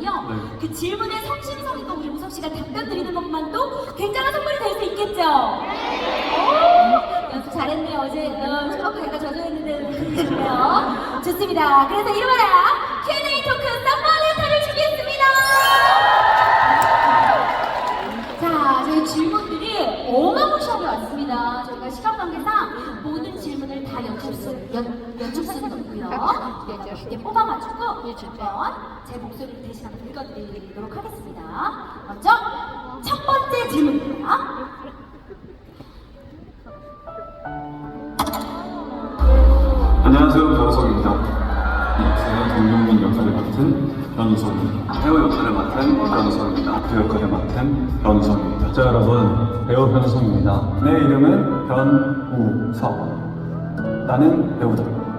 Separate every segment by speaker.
Speaker 1: 있거든요.
Speaker 2: 네.
Speaker 1: 그 질문에 성심성의껏 우리 우석 씨가 답변 드리는 것만도 굉장한 선물이 될 수 있겠죠? 오, 연습 잘했네요. 어제 수업하니까 저조했는데 좋네요. 좋습니다. 그래서 이름하라 있어요. 이제 뽑아가지고 한번 제 목소리를 대신 한번 읽어드리도록 하겠습니다. 먼저 첫 번째 질문입니다.
Speaker 2: 안녕하세요, 변호석입니다. 네, 제가 동명민 역할을 맡은 변우석입니다. 해우 역할을 맡은 변우석입니다. 그 역할을 맡은 변우석입니다. 자 여러분, 배우 변우석입니다. 내 이름은 변우석. 나는 배우다.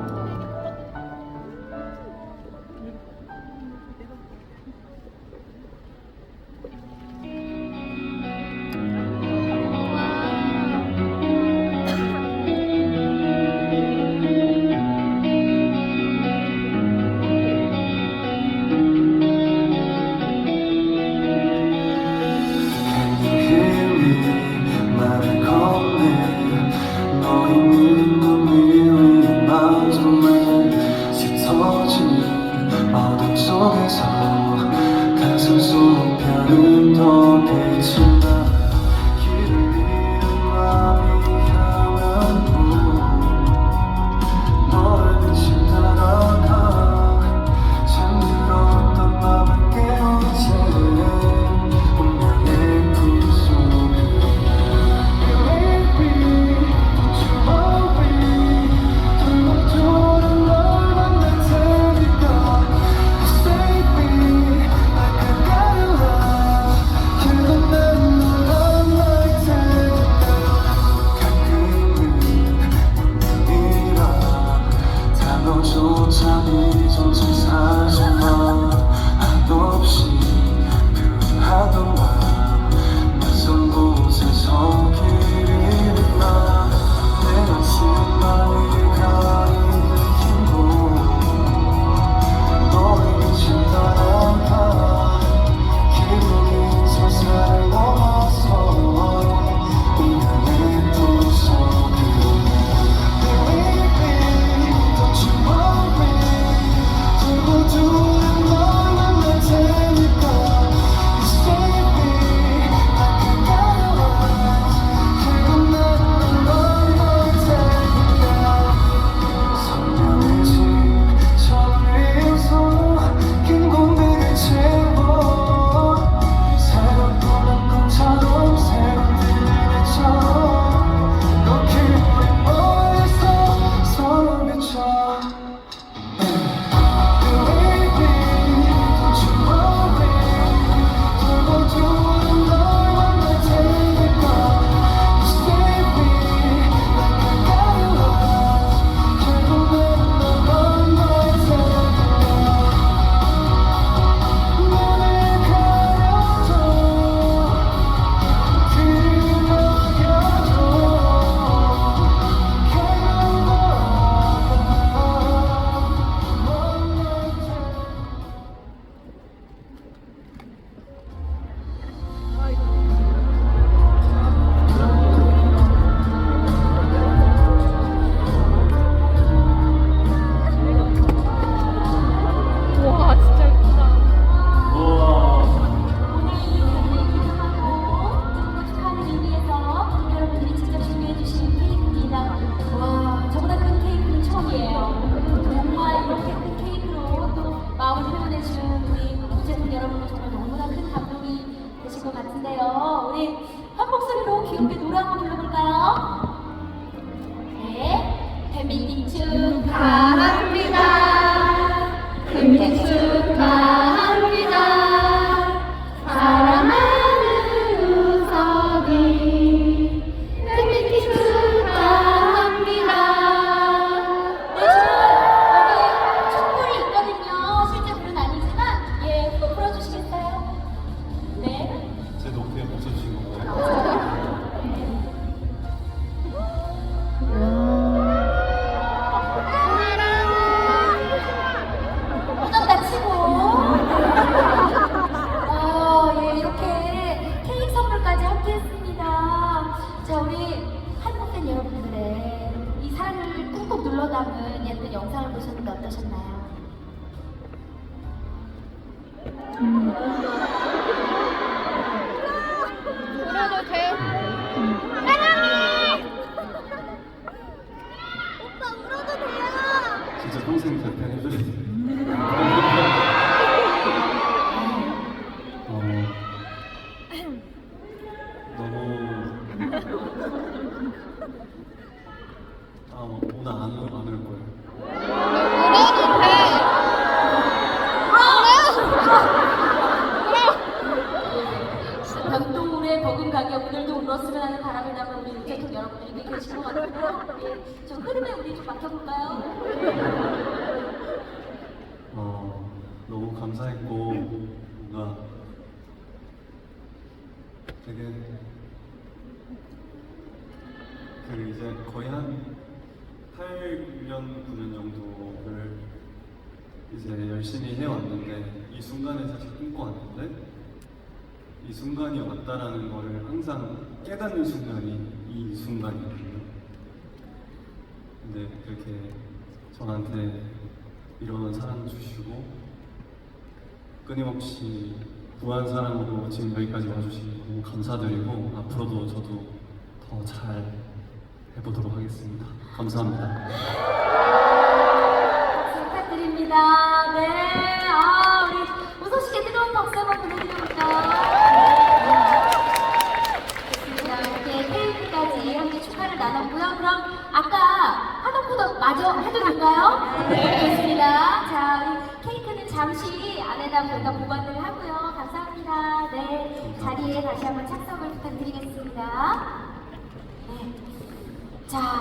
Speaker 1: 어떠셨나요?
Speaker 3: 울어도 돼요? 사랑해! 오빠 울어도 돼요?
Speaker 4: 진짜 평생 대표 해줘야 돼. 어, 너무 아 오늘 안 안 올 거예요.
Speaker 3: 울어도 돼!
Speaker 1: 벽돌의 버금 가게 오늘도 울었으면 하는 바람을 담아 우리 우체통 여러분들이 계신 것 같은데요. 예, 좀 흐름에 우리 좀 맡겨볼까요?
Speaker 4: 어 너무 감사했고 뭔가 되게 그 이제 거의 한 8년 9년 정도를 이제 열심히 해왔는데 이 순간을 사실 꿈꿔왔는데 이 순간이 왔다라는 거를 항상 깨닫는 순간이 이 순간이거든요. 근데 그렇게 저한테 이런 사랑 주시고 끊임없이 무한 사랑으로 지금 여기까지 와주시고 너무 감사드리고 앞으로도 저도 더 잘 해보도록 하겠습니다. 감사합니다.
Speaker 1: 부탁드립니다. 네. 아, 우리 우석 씨께 뜨거운 박수 한번 보내드려볼까요? 좋습니다. 이렇게 케이크까지 함께 축하를 나눴고요. 그럼 아까 하던 마저 해도 될까요? 네. 좋습니다. 자, 우리 케이크는 잠시 안에다 저희가 보관을 하고요. 감사합니다. 네. 자리에 다시 한번 착석을 부탁드리겠습니다. 네. 자,